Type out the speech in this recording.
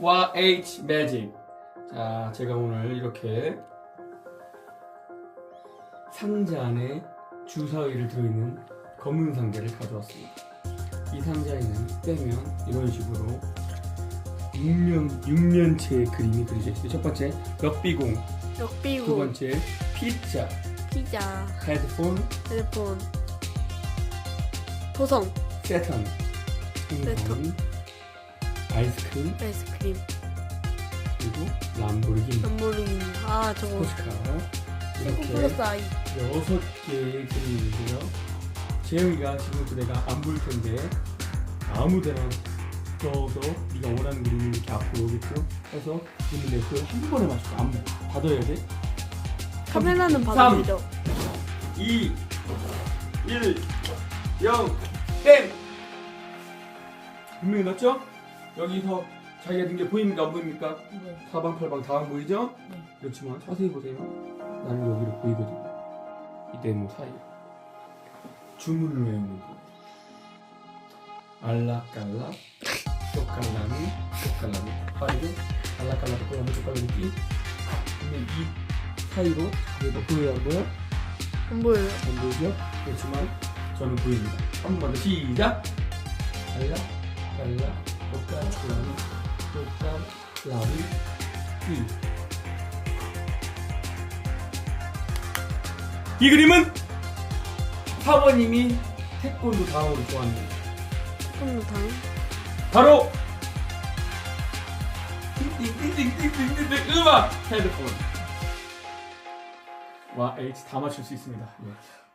YH 매직. 자, 제가 오늘 이렇게 상자 안에 주사위를 들어있는 검은 상자를 가져왔습니다. 이 상자에는 빼면 이런 식으로 육면, 육면체의 그림이 그려져 있어요. 첫 번째, 역비공. 두 역비고 번째, 피자, 피자 헤드폰, 핸드폰 도성 세턴, 세턴. 아이스크림, 아이스크림 그리고 람보르기니, 람보르기니 아 저거 세고 이렇게 플러스 아이 여섯 개의 그림인데요. 재영이가 지금부터 내가 안볼 텐데 아무 데나 넣어서 네가 원하는 그림을 이렇게 앞으로 오겠죠? 해서 그림을 그한 번에 맞춰 안 봐. 받아야 돼. 카메라는 되죠 2 1 0 땡! 분명히 넣었죠? 여기서 자기가 든 게 보입니까? 안 보입니까? 네. 사방팔방 다 안 보이죠? 네. 그렇지만 자세히 보세요. 나는 여기를 보이거든요. 이 네모 사이. 주문을 외우는 거. 알라깔라, 쪽갈라미, 쪽갈라미. 빠르게 알라깔라, 쪽갈라미, 쪽갈라미 끼. 그러면 이 사이로 그래도 보여요, 안 보여? 안 보여요 안 보이죠? 그렇지만 저는 보입니다. 한 번만 더 시작. 알라, 깔라, 쪽갈라미, 쪽갈라미 끼. 이 그림은 사모님이 태권도 다음으로 좋아하는 콩누탕 바로 띵띵띵띵띵띵띵 음악 헤드폰 와 H 다 맞출 수 있습니다. 예.